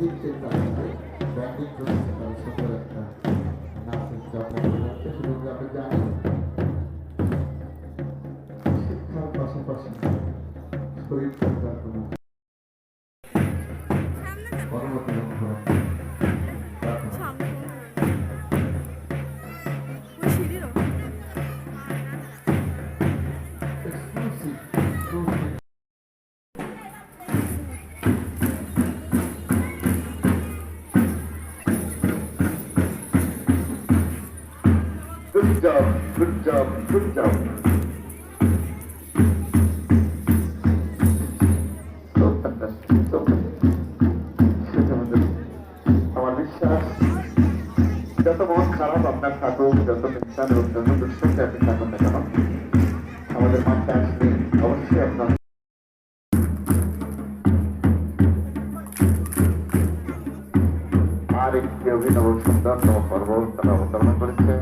banding cinta kasih banding terus saudara anak sejak itu sudah tidak berjalan dan penuh Good job, good job, good job. আমার বিশ্বাস যত মন খারাপ আপনার থাকুক যত মিথ্যা লোক যত দুঃসঙ্গে আপনি থাকুন না কেন আমাদের মাঠে আর একটি অভিনব সুন্দরতম পর্ব তারা অবতারণা করেছে।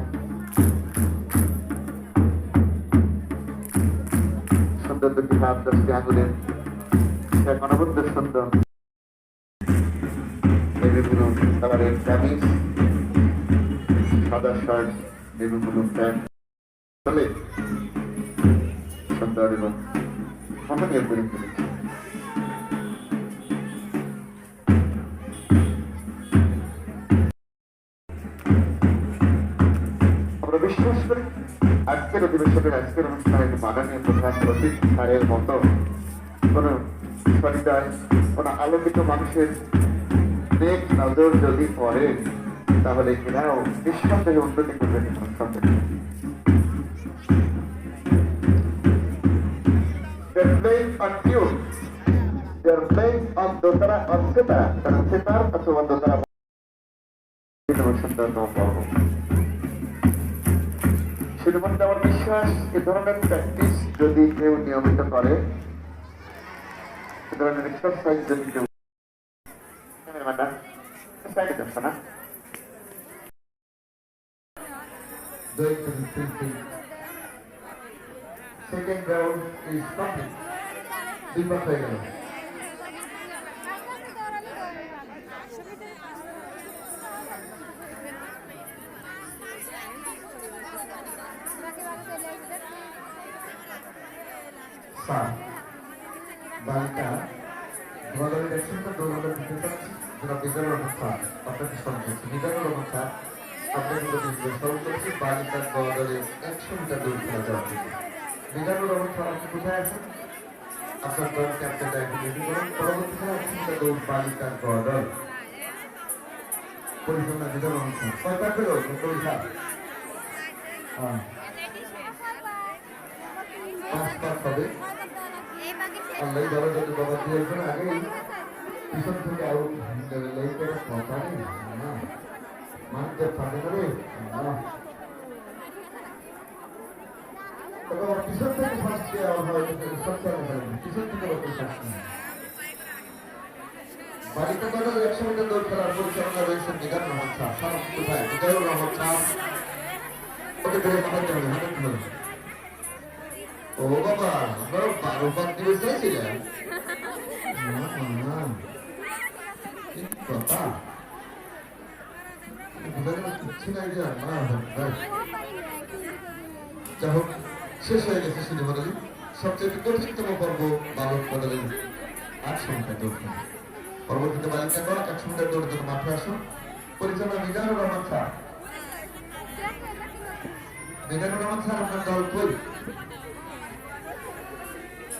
সুন্দর দুটি হাত দশটি আঙুলের এখন অনবদ্য সুন্দর কালারের সাদা শার্ট বিভিন্ন প্যান্ট চলে সুন্দর এবং মহনীয় করে আজকের অধিবেশনের আজকের অনুষ্ঠানের মাননীয় প্রধান প্রতীক স্যারের মতো কোন সরিদায় কোন আলোকিত মানুষের নেক নজর যদি পড়ে তাহলে এরাও নিঃসন্দেহে উন্নতি করবে কোনো সন্দেহ নেই। They're playing on tune. শুধুমাত্র আমার বিশ্বাস, এ ধরনের প্র্যাকটিস যদি কেউ নিয়মিত করে, এ ধরনের এক্সারসাইজ যদি কেউ যাচ্ছে না। সেকেন্ড রাউন্ড গেল স্যার বালিকা তোমাদের ইলেকশনটা দৌড়াতে দিতে চাচ্ছি যারা বিদ্যালয় অবস্থা আপনাকে সম্পর্কে বিদ্যালয় অবস্থা আপনাকে প্রস্তাব করছি বালিকার দলের একশো মিটার দৌড় খেলা যাওয়ার জন্য। বিদ্যালয় অবস্থা আপনি কোথায় আছেন? আপনার দল ক্যাপ্টেন দায়িত্ব রেডি করুন পরবর্তীকালে একশো মিটার দৌড় বালিকার দল পরিচালনা বিদ্যালয় অনুষ্ঠান কয়টা পেল পরীক্ষা হ্যাঁ। পাঁচ পাঁচ হবে। আল্লাহ ধরো যদি বাবা দিয়েছেন আগে পিছন থেকে আরও লেই করে কথা নেই না মানতে পারে করে তবে পিছন থেকে ফার্স্ট দেওয়া হয় সরকার পিছন থেকে ওকে ফার্স্ট কথা একশো মিটার দৌড় খেলার পরিচালনা রয়েছে নিগার রহমান শাহ সারা কোথায়? নিগারুর রহমান শাহ ওকে ধরে হবে হাঁটাতে হবে ও বাবা আমরা বারো পাক কথা? কিচ্ছু হোক, শেষ হয়ে গেছে সিনেমা দলি সবচেয়ে কঠিনতম পর্ব, বালক মডেলের আটশো মিটার দৌড় পরবর্তীতে একশো মিটার দৌড়ের জন্য মাঠে আসুন পরিচালনা মিজানুর রহমান স্যার। মিজানুর রহমান স্যার, আপনার দল কই?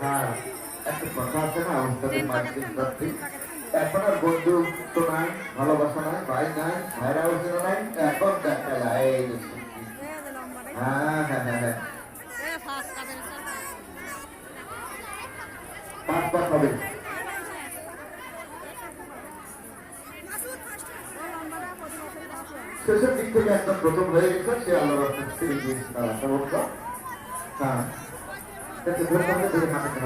হ্যাঁ এখন আর বন্ধু তো নাই ভালোবাসা নাই ভাই নাই ভাইরা ওখানে নাই এখন দেখা যায়। হ্যাঁ হ্যাঁ হ্যাঁ হ্যাঁ। নাম্বার হবে? শেষের দিক থেকে একদম প্রথম হয়ে গেছে, সে আল্লাহ গিয়েছে তার সমস্যা হ্যাঁ তাকে ধরতে হবে ধরে হাঁটাতে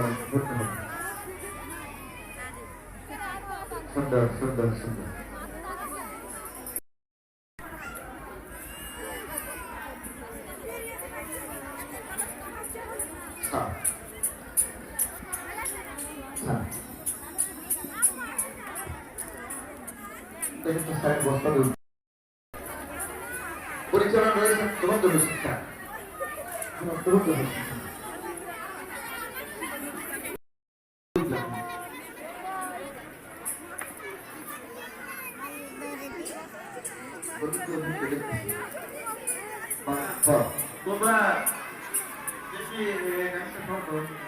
হবে ধরতে হবে সুন্দর সুন্দর সুন্দর হ্যাঁ হ্যাঁ এটা তো স্যার বস্তা দূর পরিচালনা রয়েছে তোমার জন্য শিক্ষা তোমার তোমার জন্য শিক্ষা তোমরা বেশি নাচতে পারো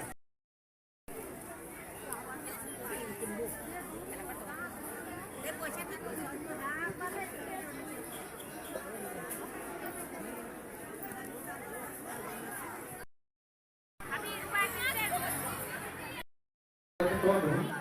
Gordon.